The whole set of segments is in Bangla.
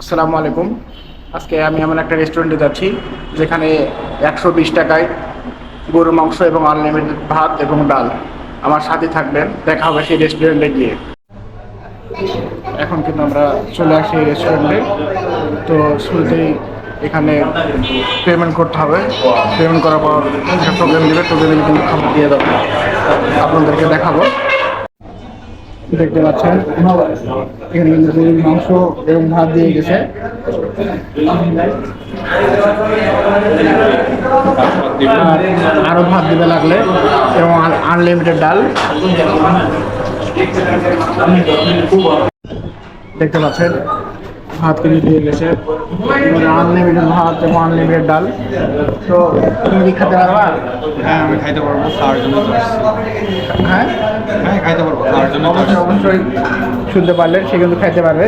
আসসালামু আলাইকুম। আজকে আমি এমন একটা রেস্টুরেন্টে যাচ্ছি, যেখানে একশো বিশ টাকায় গরুর মাংস এবং আনলিমিটেড ভাত এবং ডাল। আমার সাথে থাকবেন, দেখা হবে সেই রেস্টুরেন্টে গিয়ে। এখন কিন্তু আমরা চলে আসি এই রেস্টুরেন্টে তো শুরুতেই এখানে পেমেন্ট করতে হবে। পেমেন্ট করার পর একটা টোকেন দেবে টোকেন দিলে কিন্তু খাবার দিয়ে দেবো। আপনাদেরকে দেখাবো। দেখতে পাচ্ছেন। এখানে কিন্তু গরুর মাংস এবং ভাত দিয়ে গেছে। আর ভাত দিতে লাগলে এবং আনলিমিটেড ডাল। দেখতে পাচ্ছেন। ভাত কিনে দিয়ে গেছে আনলিমিটেড ভাত এবং আনলিমিটেড ডাল তো তুমি কি খেতে পারবা হ্যাঁ আমি খাইতে পারব খাওয়ার জন্য হ্যাঁ হ্যাঁ খাইতে পারব খাওয়ার জন্য অবশ্যই অবশ্যই শুনতে পারলে সে কিন্তু খাইতে পারবে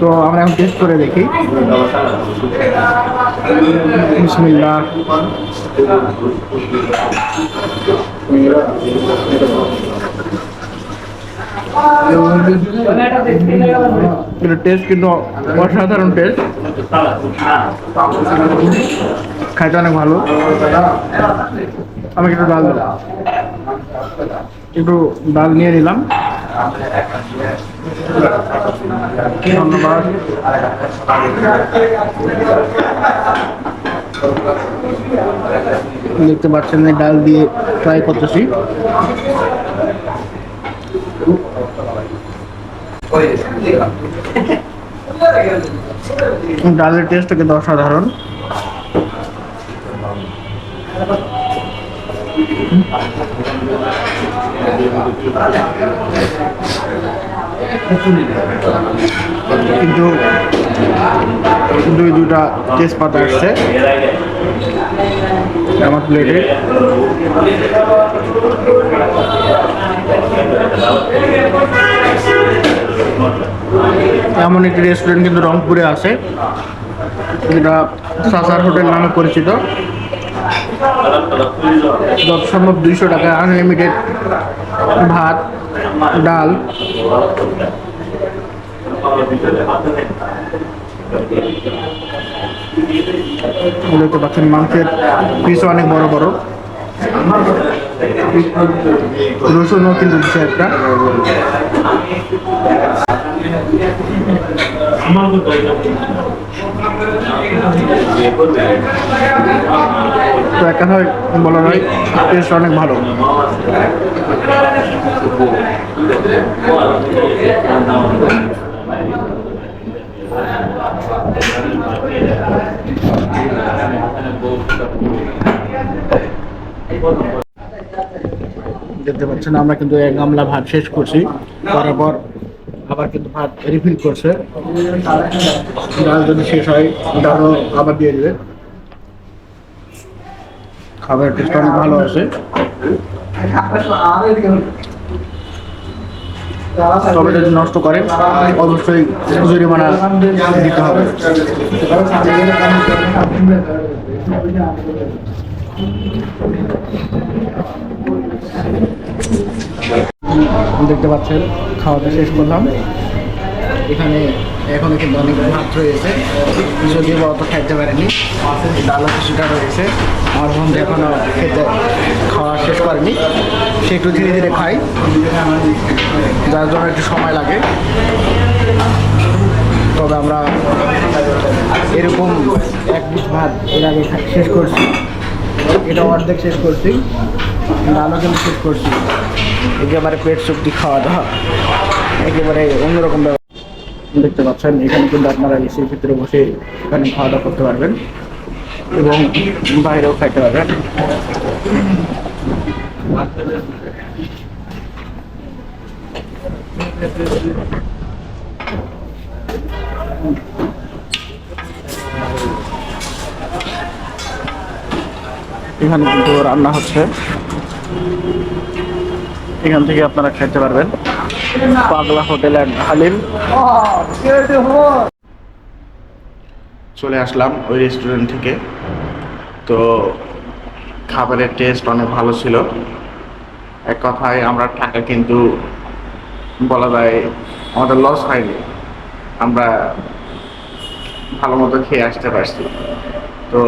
তো আমরা এখন টেস্ট করে দেখি বিসমিল্লাহ টেস্ট কিন্তু অসাধারণ টেস্ট খাইতে অনেক ভালো। আমাকে একটু ডাল একটু ডাল নিয়ে নিলাম। ধন্যবাদ। দেখতে পাচ্ছেন ডাল দিয়ে ট্রাই করতেছি। ডালের টেস্টটা কিন্তু অসাধারণ। কিন্তু দুই দুটা তেজপাতা আসছে আমার প্লেটে এমন একটি রেস্টুরেন্ট কিন্তু রংপুরে আছে, যেটা সাসার হোটেল নামে পরিচিত। যত দুইশো টাকা আনলিমিটেড ভাত, ডাল। দেখতে পাচ্ছেন মাংসের পিস অনেক বড় বড়। রসুনও কিন্তু দিচ্ছে একটা। তো এক কথায় বলা অনেক ভালো। দেখতে পাচ্ছেন, আমরা কিন্তু এক গামলা ভাত শেষ করছি। করার আবার কিন্তু ভাত রিফিল করছে। ডাল যদি শেষ হয়, ডালও আবার দিয়ে দেবে। খাবারের টেস্ট অনেক ভালো আছে। তবে যদি নষ্ট করে, অবশ্যই জরিমানা দিতে হবে। দেখতে পাচ্ছেন, খাওয়াটা শেষ করলাম। এখানে এখনও কিন্তু অনেক ভাত রয়েছে। যদিও অত খাইতে পারেনি ডালও কিছুটা রয়েছে। আমার বন্ধু এখনও খেতে, খাওয়া শেষ করেনি। সে একটু ধীরে ধীরে খাই যার জন্য একটু সময় লাগে। তবে আমরা এরকম এক পিস ভাত এর আগে শেষ করছি। এটা অর্ধেক শেষ করছি। ডালও কিন্তু শেষ করছি। একেবারে পেট চুক্তি খাওয়া দাওয়া। একেবারে অন্যরকম ব্যাপার দেখতে পাচ্ছেন, এখানে কিন্তু আপনারা এসির ভিতরে বসে এখানে খাওয়া দাওয়া করতে পারবেন এবং বাইরেও খাইতে পারবেন। এখানে কিন্তু রান্না হচ্ছে। এখান থেকে আপনারা খেতে পারবেন। পাগলা হোটেল অ্যান্ড হালিম। চলে আসলাম ওই রেস্টুরেন্ট থেকে। তো খাবারের টেস্ট অনেক ভালো ছিল। এক কথায় আমরা টাকা কিন্তু বলা যায় আমাদের লস হয়নি। আমরা ভালো মতো খেয়ে আসতে পারছি। তো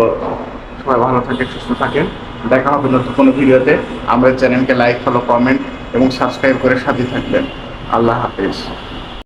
সবাই ভালো থাকে সুস্থ থাকেন। দেখা হবে নতুন কোনো ভিডিওতে আমাদের চ্যানেলকে লাইক ফলো কমেন্ট এবং সাবস্ক্রাইব করে সাথে থাকবেন। আল্লাহ হাফিজ।